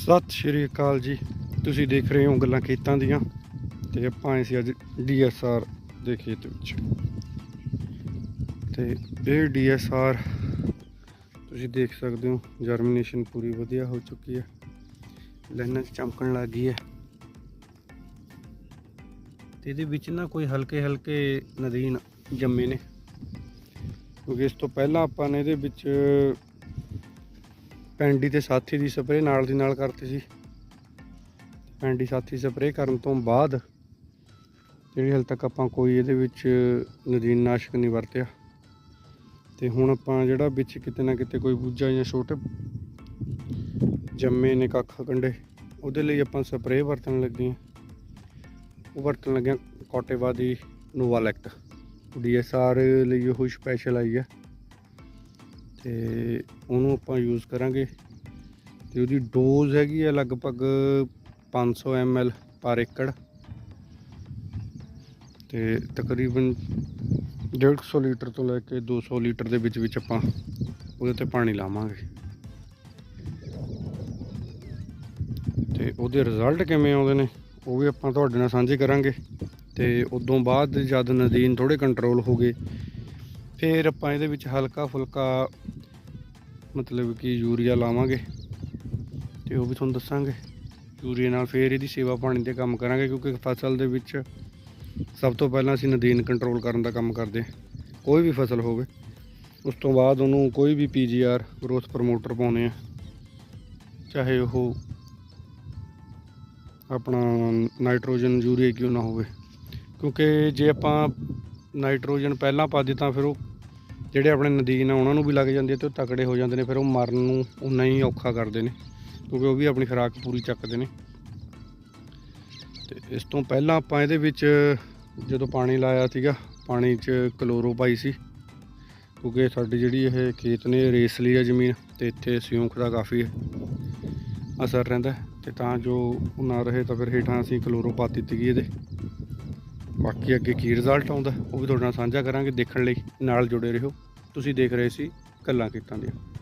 ਸਤਿ ਸ਼੍ਰੀ ਅਕਾਲ ਜੀ। ਤੁਸੀਂ ਦੇਖ ਰਹੇ ਹੋ ਗੱਲਾਂ ਖੇਤਾਂ ਦੀਆਂ ਤੇ ਆਪਾਂ ਆਏ ਸੀ ਅੱਜ ਡੀਐਸਆਰ ਦੇ ਖੇਤ ਵਿੱਚ। ਤੇ ਇਹ ਡੀਐਸਆਰ ਤੁਸੀਂ ਦੇਖ ਸਕਦੇ ਹੋ ਜਰਮੀਨੇਸ਼ਨ ਪੂਰੀ ਵਧੀਆ ਹੋ ਚੁੱਕੀ ਹੈ। ਲਾਈਨਾਂ 'ਚ ਚਮਕਣ ਲੱਗ ਗਈ ਹੈ। ਤੇ ਇਹਦੇ ਵਿੱਚ ਨਾ ਕੋਈ ਹਲਕੇ ਹਲਕੇ ਨਦੀਨ ਜੰਮੇ ਨੇ। ਕਿਉਂਕਿ ਇਸ ਤੋਂ ਪਹਿਲਾਂ ਆਪਾਂ ਨੇ ਇਹਦੇ ਵਿੱਚ ਪੈਂਡੀ ਤੇ ਸਾਥੀ ਦੀ ਸਪਰੇਅ ਨਾਲ ਦੀ ਨਾਲ ਕਰਤੀ ਸੀ। ਪੈਂਡੀ ਸਾਥੀ ਸਪਰੇਅ ਕਰਨ ਤੋਂ ਬਾਅਦ ਜਿਹੜੀ ਹਾਲੇ ਤੱਕ ਆਪਾਂ ਕੋਈ ਇਹਦੇ ਵਿੱਚ ਨਦੀਨ ਨਾਸ਼ਕ ਨਹੀਂ ਵਰਤਿਆ। ਤੇ ਹੁਣ ਆਪਾਂ ਜਿਹੜਾ ਵਿੱਚ ਕਿਤੇ ਨਾ ਕਿਤੇ ਕੋਈ ਬੂਝਾ ਜਾਂ ਛੋਟੇ ਜੰਮੇ ਨੇ ਕੱਖ ਕੰਡੇ, ਉਹਦੇ ਲਈ ਆਪਾਂ ਸਪਰੇਅ ਵਰਤਣ ਲੱਗੇ ਹਾਂ। ਉਹ ਵਰਤਣ ਲੱਗਿਆ ਕੋਟੇਵਾ ਦੀ ਨੋਵਾਲੈਕਟ ਡੀਐਸਆਰ ਲਈ ਉਹ ਸਪੈਸ਼ਲ ਆਈ ਹੈ ਤੇ ਉਹਨੂੰ ਆਪਾਂ ਯੂਜ਼ ਕਰਾਂਗੇ ਤੇ ਉਹਦੀ ਡੋਜ਼ ਹੈਗੀ ਹੈ ਲਗਭਗ 500 ml ਪਰ ਏਕੜ। ਤੇ ਤਕਰੀਬਨ 150 ਲੀਟਰ ਤੋਂ ਲੈ ਕੇ 200 ਲੀਟਰ ਦੇ ਵਿੱਚ ਵਿੱਚ ਆਪਾਂ ਉਹਦੇ ਤੇ ਪਾਣੀ ਲਾਵਾਂਗੇ। ਤੇ ਉਹਦੇ ਰਿਜ਼ਲਟ ਕਿਵੇਂ ਆਉਂਦੇ ਨੇ, ਉਹ ਵੀ ਆਪਾਂ ਤੁਹਾਡੇ ਨਾਲ ਸਾਂਝੇ ਕਰਾਂਗੇ। ਤੇ ਉਦੋਂ ਬਾਅਦ ਜਦ ਨਦੀਨ ਥੋੜੇ ਕੰਟਰੋਲ ਹੋ ਗਏ ਫਿਰ ਆਪਾਂ ਇਹਦੇ ਵਿੱਚ ਹਲਕਾ ਫੁਲਕਾ ਮਤਲਬ ਕਿ ਯੂਰੀਆ ਲਾਵਾਂਗੇ ਤੇ ਉਹ ਵੀ ਤੁਹਾਨੂੰ ਦੱਸਾਂਗੇ। ਯੂਰੀਆ ਨਾਲ ਫਿਰ ਇਹਦੀ ਸੇਵਾ ਪਾਣੀ ਤੇ ਕੰਮ ਕਰਾਂਗੇ ਕਿਉਂਕਿ ਫਸਲ ਦੇ ਵਿੱਚ ਸਭ ਤੋਂ ਪਹਿਲਾਂ ਅਸੀਂ ਨਦੀਨ ਕੰਟਰੋਲ ਕਰਨ ਦਾ ਕੰਮ ਕਰਦੇ ਕੋਈ ਵੀ ਫਸਲ ਹੋਵੇ, ਉਸ ਤੋਂ ਬਾਅਦ ਉਹਨੂੰ ਕੋਈ ਵੀ ਪੀਜੀਆਰ ਗਰੋਥ ਪ੍ਰਮੋਟਰ ਪਾਉਨੇ ਆ ਚਾਹੇ ਉਹ ਆਪਣਾ ਨਾਈਟ੍ਰੋਜਨ ਯੂਰੀਆ ਕਿਉਂ ਨਾ ਹੋਵੇ। ਕਿਉਂਕਿ ਜੇ ਆਪਾਂ ਨਾਈਟ੍ਰੋਜਨ ਪਹਿਲਾਂ ਪਾ ਦਿੱਤਾ ਤਾਂ ਫਿਰ ਉਹ ਜਿਹੜੇ ਆਪਣੇ ਨਦੀਨ ਆ, ਉਹਨਾਂ ਨੂੰ ਵੀ ਲੱਗ ਜਾਂਦੇ ਹੈ ਤੇ ਉਹ ਤਕੜੇ ਹੋ ਜਾਂਦੇ ਨੇ, ਫਿਰ ਉਹ ਮਰਨ ਨੂੰ ਉਨਾ ਹੀ ਔਖਾ ਕਰਦੇ ਨੇ, ਕਿਉਂਕਿ ਉਹ ਵੀ ਆਪਣੀ ਖੁਰਾਕ ਪੂਰੀ ਚੱਕਦੇ ਨੇ। ਤੇ ਇਸ ਤੋਂ ਪਹਿਲਾਂ ਆਪਾਂ ਇਹਦੇ ਵਿੱਚ ਜਦੋਂ ਪਾਣੀ ਲਾਇਆ ਸੀਗਾ, ਪਾਣੀ 'ਚ ਕਲੋਰੋ ਪਾਈ ਸੀ, ਕਿਉਂਕਿ ਸਾਡੀ ਜਿਹੜੀ ਇਹ ਖੇਤ ਨੇ, ਰੇਸਲੀ ਆ ਜ਼ਮੀਨ, ਤੇ ਇੱਥੇ ਸਿਉਂਖ ਦਾ ਕਾਫੀ ਅਸਰ ਰਹਿੰਦਾ ਹੈ, ਤੇ ਤਾਂ ਜੋ ਉਹ ਨਾ ਰਹੇ ਤਾਂ ਫਿਰ ਹੇਠਾਂ ਅਸੀਂ ਕਲੋਰੋ ਪਾ ਦਿੱਤੀ ਗਈ ਇਹਦੇ। ਬਾਕੀ ਅੱਗੇ ਕੀ ਰਿਜ਼ਲਟ ਆਉਂਦਾ ਉਹ ਵੀ ਤੁਹਾਡੇ ਨਾਲ ਸਾਂਝਾ ਕਰਾਂਗੇ ਦੇਖਣ ਲਈ ਨਾਲ ਜੁੜੇ ਰਹੋ। ਤੁਸੀਂ ਦੇਖ ਰਹੇ ਸੀ ਕੱਲਾਂ ਖੇਤਾਂ ਦੀਆਂ।